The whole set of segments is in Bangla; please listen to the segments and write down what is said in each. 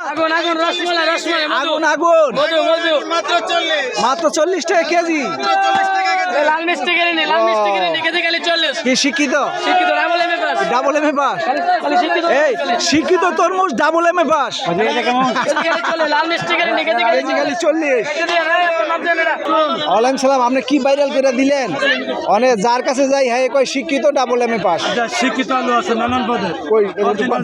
আগুন আগুন রসমালাই রসমালাই আগুন আগুন মধু মধু। মাত্র চল্লিশ। টাকা কেজি। লাল মিষ্টি কিনে নে লাল মিষ্টি কিনে নে কেজি খালি চল্লিশ। কি শিক্ষিত? শিক্ষিত double M A pass double M A pass খালি শিক্ষিত। এই শিক্ষিত তরমুজ double M A pass K G খালি চলে লাল মিষ্টি কিনে নে কেজি খালি কেজি খালি চল্লিশ। কেজি আরে নাম জানে না ওয়ালাইকুম সালাম আপনি কি ভাইরাল করে দিলেন? অনেক যার কাছে যাই হ্যাঁ কই শিক্ষিত ডাবল এম এ পাস শিক্ষিত আলু আছে নানান পদের। কই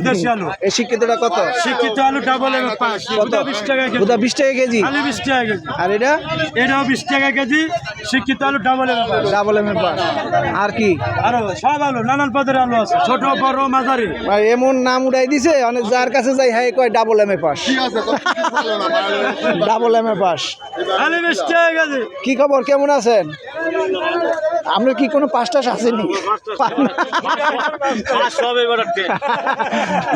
দেশি আলু। এই শিক্ষিতটা কত? শিক্ষিত আলু ডাবল এম পাঁচ। কত বিশ টাকা কেজি। ওটা বিশ টাকা কেজি? আলু বিশ টাকা কেজি। আর এটা? এটাও বিশ টাকা কেজি। শিক্ষিত আলু double M double M A pass আর কি? আরও সব আলু নানান পদের আলু আছে। ছোট বড় মাঝারি। আর এমন নাম উড়াই দিছে অনেক যার কাছে যাই হ্যাঁ কয় double M A pass double M A pass আলু বিশ টাকা কেজি। কি খবর কেমন আছেন? আপনার কি কোনো পাঁচ টাস আসেনি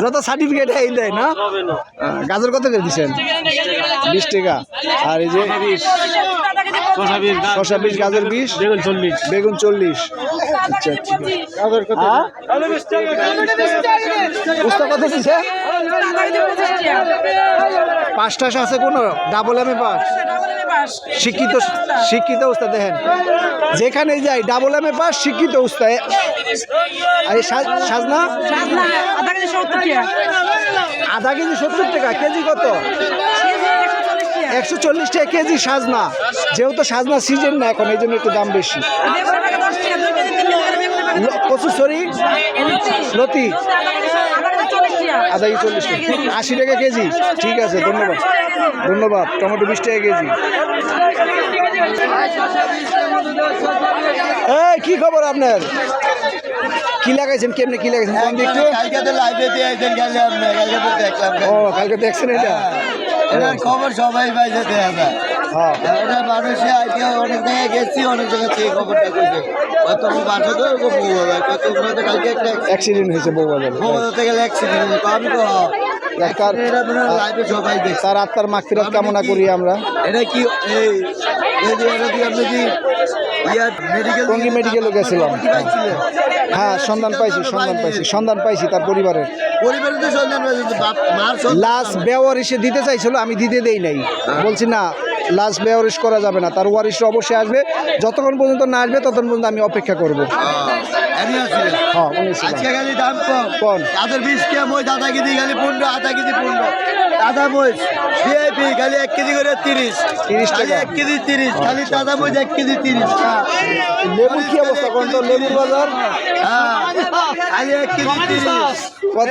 যত সার্টিফিকেট এই দেয় না গাজর কত করে দিচ্ছেন বিশ টাকা আর এই যে শশা বিশ গাজর বিশ বেগুন চল্লিশ বেগুন চল্লিশ আচ্ছা আচ্ছা হ্যাঁ? কত দিচ্ছে পাঁচটাস আছে কোনো ডাবল এম এ পাস শিক্ষিত শিক্ষিত উস্তাদ দেখেন। যেখানে যাই ডাবল এম এ পাস শিক্ষিত উস্তাদ। আর সাজনা? আধা কেজি সত্তর টাকা। কেজি কত? একশো চল্লিশ টাকা কেজি সাজনা। যেহেতু সাজনা সিজন না এখন এই জন্য একটু দাম বেশি। কচু সরি লতি কেজি চল্লিশ টাকা। আশি টাকা কেজি। ঠিক আছে ধন্যবাদ। ধন্যবাদ। টমেটো বিশ টাকা কেজি। এই কি খবর আপনার? কি লাগাইছেন? কেমনে কি লাগাইছেন? কোন দিকটু কালকে লাইভে দিয়ে একজন গেলে আপনি কালকে দেখলাম। ও কালকে দেখছেন এটা? এটার খবর সবাই পাইছে দেয়া যায়। হ্যাঁ এটা মানুষে আজকে অনেক জায়গায় গেছি অনেক জায়গায় থেকে খবরটা কইছে। কত বাসা তো ওরকম কত কালকে একটা অ্যাক্সিডেন্ট হয়েছে বউবাজারে। গেলে অ্যাক্সিডেন্ট আমি তো এটা আত্মার মাগফিরাত কামনা করি আমরা। এটা কি এই এই যে এটা কি আপনি কি ইয়ার মেডিকেলে গেছিলাম। হ্যাঁ সন্ধান পাইছি সন্ধান পাইছি সন্ধান পাইছি তার পরিবারের। সন্তান লাস্ট বেওয়ারিশে দিতে চাইছিল আমি দিতে দেই নাই। বলছি না লাস্ট বেওয়ারিশ করা যাবে না। তার ওয়ারিশরা অবশ্যই আসবে। যতক্ষণ পর্যন্ত না আসবে ততক্ষণ পর্যন্ত আমি অপেক্ষা করব। হ্যাঁ আজকে খালি দাম কম। কম। তাদের বিশ কে মই দাদা কেজি খালি পনেরো আধা কেজি পনেরো। দাদা মই ভিআইপি খালি এক কেজি করে তিরিশ। 30 খালি এক কেজি তিরিশ খালি দাদা মই এক কেজি তিরিশ। হ্যাঁ। লেবুর কি অবস্থা? কোন তো লেবুর বাজার? হ্যাঁ, খালি এক কেজি তিরিশ। কত?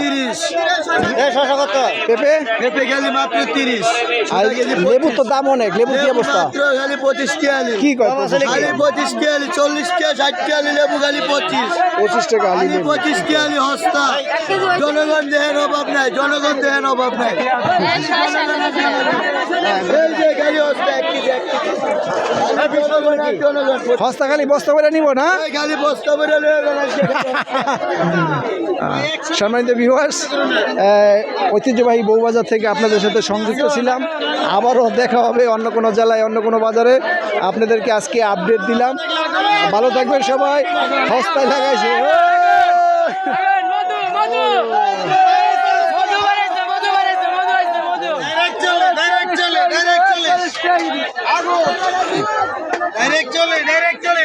তিরিশ। পেঁপে? পেঁপে খালি মাত্র তিরিশ। আর লেবুর তো দাম অনেক লেবুর কি অবস্থা? খালি পঁচিশ টিয়ালি কি খালি টাকা? পঁচিশ টিয়ালি চল্লিশ টিয়া ষাট টিয়ালি লেবু খালি পঁচিশ। পঁচিশ টাকা আলি খালি পঁচিশ টিয়ালি হস্তা। জনগণ দেহের অভাব নাই জনগণ দেহের অভাব নাই। সস্তা খালি বস্তা করে নিব না? সম্মানিত ভিউয়ার্স ঐতিহ্যবাহী বউবাজার থেকে আপনাদের সাথে সংযুক্ত ছিলাম। আবারও দেখা হবে অন্য কোনো জেলায় অন্য কোনো বাজারে। আপনাদেরকে আজকে আপডেট দিলাম। ভালো থাকবেন সবাই। হস্তায় লাগাইছে ডাইরেক্ট চলে ডাইরেক্ট চলে